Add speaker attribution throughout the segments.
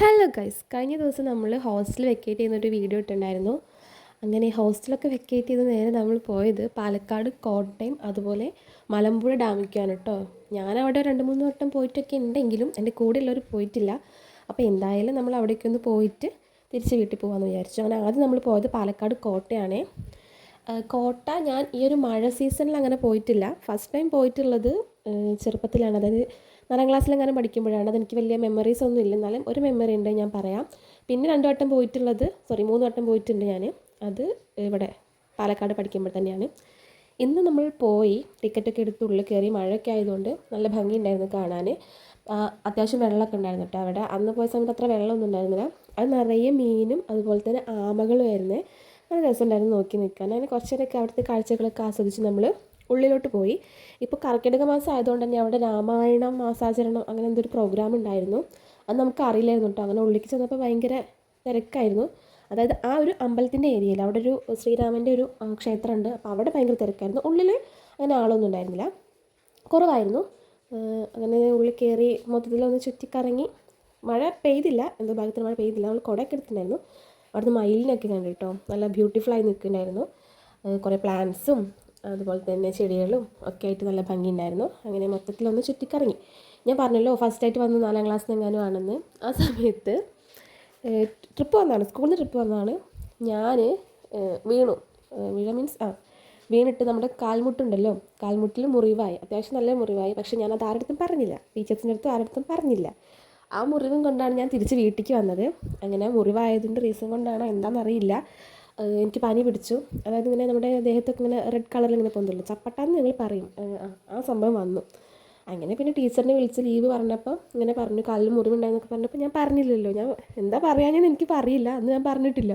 Speaker 1: Hello guys കഴിഞ്ഞ ദിവസം നമ്മൾ ഹോസ്റ്റൽ വെക്കേറ്റ് ചെയ്യുന്നൊരു വീഡിയോ ഇട്ടുണ്ടായിരുന്നു അങ്ങനെ ഹോസ്റ്റലൊക്കെ വെക്കേറ്റ് ചെയ്ത് നേരെ നമ്മൾ പോയത് പാലക്കാട് കോട്ടയം അതുപോലെ മലമ്പുഴ ഡാമിക്കാണ് കേട്ടോ ഞാൻ അവിടെ രണ്ട് മൂന്ന് വട്ടം പോയിട്ടൊക്കെ ഉണ്ടെങ്കിലും എന്റെ കൂടെയുള്ളവർ പോയിട്ടില്ല. അപ്പോൾ എന്തായാലും നമ്മൾ അവിടേക്ക് ഒന്ന് പോയിട്ട് തിരിച്ച് വീട്ടിൽ പോകാമെന്ന് വിചാരിച്ചു. അങ്ങനെ ആദ്യം നമ്മൾ പോയത് പാലക്കാട് കോട്ടയാണേ. കോട്ട ഞാൻ ഈ ഒരു മഴ സീസണിൽ അങ്ങനെ പോയിട്ടില്ല. ഫസ്റ്റ് ടൈം പോയിട്ടുള്ളത് ചെറുപ്പത്തിലാണ്. അതായത് നാലാം ക്ലാസ്സിലെങ്ങനെ പഠിക്കുമ്പോഴാണ് അതെനിക്ക് വലിയ മെമ്മറീസ് ഒന്നും ഇല്ല. എന്നാലും ഒരു മെമ്മറി ഉണ്ട് ഞാൻ പറയാം. പിന്നെ രണ്ട് വട്ടം പോയിട്ടുള്ളത് സോറി മൂന്ന് വട്ടം പോയിട്ടുണ്ട് ഞാൻ. അത് ഇവിടെ പാലക്കാട് പഠിക്കുമ്പോൾ തന്നെയാണ്. ഇന്ന് നമ്മൾ പോയി ടിക്കറ്റൊക്കെ എടുത്ത് ഉള്ളിൽ കയറി മഴയൊക്കെ ആയതുകൊണ്ട് നല്ല ഭംഗിയുണ്ടായിരുന്നു കാണാൻ. അത്യാവശ്യം വെള്ളമൊക്കെ ഉണ്ടായിരുന്നു കേട്ടോ അവിടെ. അന്ന് പോയ സമയത്ത് അത്ര വെള്ളമൊന്നും ഉണ്ടായിരുന്നില്ല. അത് നിറയെ മീനും അതുപോലെ തന്നെ ആമകളും ആയിരുന്നേ. നല്ല രസമുണ്ടായിരുന്നു നോക്കി നിൽക്കാൻ. അങ്ങനെ കുറച്ച് നേരമൊക്കെ അവിടുത്തെ കാഴ്ചകളൊക്കെ ആസ്വദിച്ച് നമ്മൾ ഉള്ളിലോട്ട് പോയി. ഇപ്പോൾ കർക്കിടക മാസം ആയതുകൊണ്ട് തന്നെ അവിടെ രാമായണം മാസാചരണം അങ്ങനെ എന്തൊരു പ്രോഗ്രാം ഉണ്ടായിരുന്നു. അത് നമുക്ക് അറിയില്ലായിരുന്നു കേട്ടോ അങ്ങനെ ഉള്ളിലേക്ക് ചെന്നപ്പോൾ ഭയങ്കര തിരക്കായിരുന്നു. അതായത് ആ ഒരു അമ്പലത്തിന്റെ ഏരിയയിൽ അവിടെ ഒരു ശ്രീരാമന്റെ ഒരു ക്ഷേത്രമുണ്ട്. അപ്പോൾ അവിടെ ഭയങ്കര തിരക്കായിരുന്നു. ഉള്ളിൽ അങ്ങനെ ആളൊന്നും ഉണ്ടായിരുന്നില്ല. കുറവായിരുന്നു. അങ്ങനെ ഉള്ളിൽ കയറി മൊത്തത്തിൽ മൊത്തത്തിലൊന്ന് ചുറ്റിക്കറങ്ങി. മഴ പെയ്തില്ല. എന്തോ ഭാഗത്തിന് മഴ പെയ്തില്ല. നമ്മൾ കുടയൊക്കെ എടുത്തിട്ടുണ്ടായിരുന്നു. അവിടുന്ന് മയിലിനൊക്കെ കണ്ടു കേട്ടോ നല്ല ബ്യൂട്ടിഫുൾ ആയി നിൽക്കുന്നുണ്ടായിരുന്നു. കുറേ പ്ലാന്റ്സും അതുപോലെ തന്നെ ചെടികളും ഒക്കെ ആയിട്ട് നല്ല ഭംഗിയുണ്ടായിരുന്നു. അങ്ങനെ മൊത്തത്തിലൊന്ന് ചുറ്റിക്കറങ്ങി. ഞാൻ പറഞ്ഞല്ലോ ഫസ്റ്റ് ആയിട്ട് വന്ന് നാലാം ക്ലാസ്സിൽ എങ്ങാനും ആണെന്ന്. ആ സമയത്ത് ട്രിപ്പ് വന്നതാണ്. സ്കൂളിൽ ട്രിപ്പ് വന്നതാണ്. ഞാൻ വീണു. വീഴ മീൻസ് ആ വീണിട്ട് നമ്മുടെ കാൽമുട്ടുണ്ടല്ലോ കാൽമുട്ടിൽ മുറിവായി. അത്യാവശ്യം നല്ല മുറിവായി. പക്ഷെ ഞാൻ അത് ആരുടെ അടുത്തും പറഞ്ഞില്ല. ടീച്ചേഴ്സിന്റെ അടുത്തും ആരുടെ അടുത്തും പറഞ്ഞില്ല. ആ മുറിവും കൊണ്ടാണ് ഞാൻ തിരിച്ച് വീട്ടിലേക്ക് വന്നത്. അങ്ങനെ മുറിവായതിന്റെ റീസൺ കൊണ്ടാണോ എന്താണെന്നറിയില്ല എനിക്ക് പനി പിടിച്ചു. അതായത് ഇങ്ങനെ നമ്മുടെ ദേഹത്തൊക്കെ ഇങ്ങനെ റെഡ് കളറിൽ ഇങ്ങനെ പൊന്തുള്ളൂ. ചപ്പട്ടാന്ന് ഞങ്ങൾ പറയും. ആ സംഭവം വന്നു. അങ്ങനെ പിന്നെ ടീച്ചറിനെ വിളിച്ച് ലീവ് പറഞ്ഞപ്പോൾ ഇങ്ങനെ പറഞ്ഞു കാലിൽ മുറിവുണ്ടായെന്നൊക്കെ പറഞ്ഞപ്പോൾ ഞാൻ പറഞ്ഞില്ലല്ലോ. ഞാൻ എന്താ പറയാനെന്ന് എനിക്ക് അറിയില്ല. അന്ന് ഞാൻ പറഞ്ഞിട്ടില്ല.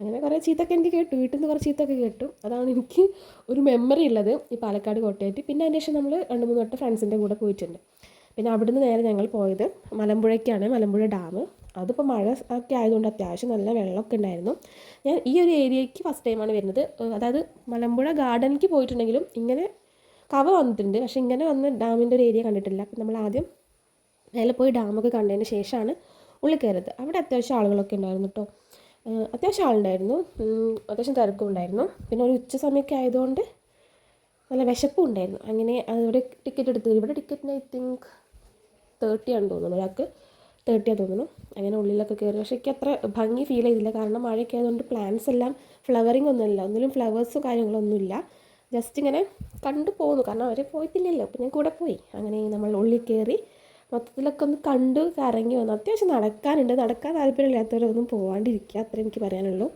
Speaker 1: അങ്ങനെ കുറേ ചീത്തൊക്കെ എനിക്ക് കേട്ടു. വീട്ടിൽ നിന്ന് കുറേ ചീത്തൊക്കെ കേട്ടു. അതാണ് എനിക്ക് ഒരു മെമ്മറി ഉള്ളത് ഈ പാലക്കാട് കോട്ടയായിട്ട് പിന്നെ അതിന് ശേഷം നമ്മൾ രണ്ട് മൂന്ന് വട്ടം ഫ്രണ്ട്സിന്റെ കൂടെ പോയിട്ടുണ്ട്. പിന്നെ അവിടുന്ന് നേരെ ഞങ്ങൾ പോയത് മലമ്പുഴയ്ക്കാണ് മലമ്പുഴ ഡാം അതിപ്പോൾ മഴ ഒക്കെ ആയതുകൊണ്ട് അത്യാവശ്യം നല്ല വെള്ളമൊക്കെ ഉണ്ടായിരുന്നു. ഞാൻ ഈ ഒരു ഏരിയയ്ക്ക് ഫസ്റ്റ് ടൈമാണ് വരുന്നത്. അതായത് മലമ്പുഴ ഗാർഡനിലേക്ക് പോയിട്ടുണ്ടെങ്കിലും ഇങ്ങനെ കവ വന്നിട്ടുണ്ട്. പക്ഷേ ഇങ്ങനെ വന്ന് ഡാമിന്റെ ഒരു ഏരിയ കണ്ടിട്ടില്ല. അപ്പം നമ്മൾ ആദ്യം മേലെ പോയി ഡാമൊക്കെ കണ്ടതിന് ശേഷമാണ് ഉള്ളിൽ കയറിയത്. അവിടെ അത്യാവശ്യം ആളുകളൊക്കെ ഉണ്ടായിരുന്നു കേട്ടോ അത്യാവശ്യം ആളുണ്ടായിരുന്നു. അത്യാവശ്യം തിരക്കും ഉണ്ടായിരുന്നു. പിന്നെ ഒരു ഉച്ച സമയമൊക്കെ ആയതുകൊണ്ട് നല്ല വിശപ്പും ഉണ്ടായിരുന്നു. അങ്ങനെ അവിടെ ടിക്കറ്റ് എടുത്തു ഇവിടെ ടിക്കറ്റിന് ഐ തിങ്ക് തേർട്ടി ആണ് തോന്നുന്നു ഒരാൾക്ക്. തേർട്ടിയാണ് തോന്നുന്നു. അങ്ങനെ ഉള്ളിലൊക്കെ കയറി പക്ഷേ എനിക്ക് അത്ര ഭംഗി ഫീൽ ചെയ്തില്ല. കാരണം മഴയൊക്കെ ആയതുകൊണ്ട് പ്ലാന്റ്സ് എല്ലാം ഫ്ലവറിങ് ഒന്നുമില്ല. ഒന്നിലും ഫ്ലവേഴ്സോ കാര്യങ്ങളൊന്നുമില്ല. ജസ്റ്റ് ഇങ്ങനെ കണ്ടു പോകുന്നു കാരണം അവർ പോയിട്ടില്ലല്ലോ. അപ്പം ഞാൻ കൂടെ പോയി. അങ്ങനെ നമ്മൾ ഉള്ളിൽ കയറി മൊത്തത്തിലൊക്കെ ഒന്ന് കണ്ടു കറങ്ങി വന്നു. അത്യാവശ്യം നടക്കാനുണ്ട്. നടക്കാൻ താല്പര്യമില്ലാത്തവരൊന്നും പോകാണ്ടിരിക്കുക അത്രേ എനിക്ക് പറയാനുള്ളൂ.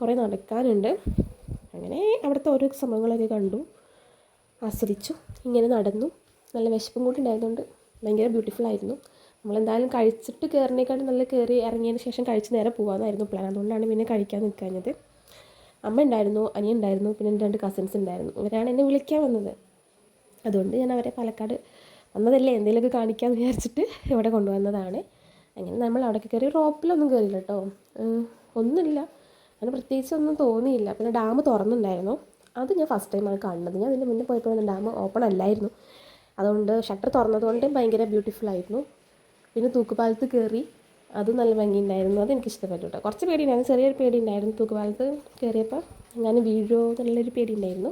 Speaker 1: കുറേ നടക്കാനുണ്ട്. അങ്ങനെ അവിടുത്തെ ഓരോ സംഭവങ്ങളൊക്കെ കണ്ടു. ആസ്വദിച്ചു. ഇങ്ങനെ നടന്നു. നല്ല വിശപ്പും കൂടി ഉണ്ടായതുകൊണ്ട് ഭയങ്കര ബ്യൂട്ടിഫുൾ ആയിരുന്നു. നമ്മളെന്തായാലും കഴിച്ചിട്ട് കയറിനേക്കാളും നല്ല കയറി ഇറങ്ങിയതിന് ശേഷം കഴിച്ച് നേരെ പോകാമെന്നായിരുന്നു പ്ലാൻ അതുകൊണ്ടാണ് പിന്നെ കഴിക്കാൻ നിൽക്കാഞ്ഞത്. അമ്മ ഉണ്ടായിരുന്നു അനിയൻ ഉണ്ടായിരുന്നു പിന്നെ എന്റെ രണ്ട് കസിൻസ് ഉണ്ടായിരുന്നു. ഇവരാണ് എന്നെ വിളിക്കാൻ വന്നത്. അതുകൊണ്ട് ഞാൻ അവരെ പാലക്കാട് വന്നതല്ലേ? എന്തെങ്കിലുമൊക്കെ കാണിക്കാമെന്ന് വിചാരിച്ചിട്ട് ഇവിടെ കൊണ്ടുവന്നതാണ്. അങ്ങനെ നമ്മൾ അവിടെ കയറി റോപ്പിലൊന്നും കയറിയില്ല കേട്ടോ. ഒന്നുമില്ല. അങ്ങനെ പ്രത്യേകിച്ച് ഒന്നും തോന്നിയില്ല. പിന്നെ ഡാം തുറന്നുണ്ടായിരുന്നു. അത് ഞാൻ ഫസ്റ്റ് ടൈമാണ് കാണുന്നത്. ഞാൻ അതിന്റെ മുന്നേ പോയപ്പോഴൊന്നും ഡാം ഓപ്പൺ അല്ലായിരുന്നു. അതുകൊണ്ട് ഷട്ടർ തുറന്നതുകൊണ്ട് ഭയങ്കര ബ്യൂട്ടിഫുൾ ആയിരുന്നു. പിന്നെ തൂക്കുപാലത്ത് കയറി അതും നല്ല ഭംഗിയുണ്ടായിരുന്നു. അത് എനിക്ക് ഇഷ്ടപ്പെട്ടു കേട്ടോ. കുറച്ച് പേടി ഉണ്ടായിരുന്നു ചെറിയൊരു പേടി ഉണ്ടായിരുന്നു തൂക്കുപാലത്ത് കയറിയപ്പോൾ. ഞാൻ വീഴുമോ എന്നുള്ളൊരു പേടി ഉണ്ടായിരുന്നു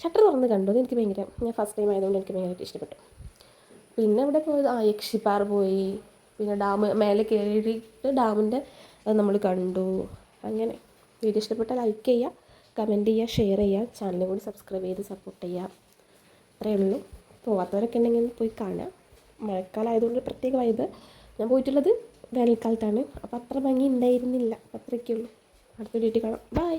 Speaker 1: ഷട്ടർ തുറന്ന് കണ്ടു. അത് എനിക്ക് ഭയങ്കര ഞാൻ ഫസ്റ്റ് ടൈം ആയതുകൊണ്ട് എനിക്ക് ഭയങ്കരമായിട്ട് ഇഷ്ടപ്പെട്ടു. പിന്നെ അവിടെ പോയത് ആ യക്ഷിപ്പാറ പോയി. പിന്നെ ഡാം മേലെ കയറിയിട്ട് ഡാമിന്റെ നമ്മൾ കണ്ടു. അങ്ങനെ വീഡിയോ ഇഷ്ടപ്പെട്ടാൽ ലൈക്ക് ചെയ്യുക കമന്റ് ചെയ്യുക ഷെയർ ചെയ്യുക ചാനലും കൂടി സബ്സ്ക്രൈബ് ചെയ്ത് സപ്പോർട്ട് ചെയ്യുക. അത്രയേ ഉള്ളൂ. പോവാത്തവരൊക്കെ ഉണ്ടെങ്കിൽ പോയി കാണുക. മഴക്കാലം ആയതുകൊണ്ട് പ്രത്യേക വൈബ് ഞാൻ പോയിട്ടുള്ളത് വേനൽക്കാലത്താണ്. അപ്പോൾ അത്ര ഭംഗി ഉണ്ടായിരുന്നില്ല. ഉള്ളൂ അടുത്ത വീട്ടിൽ കാണാം. ബൈ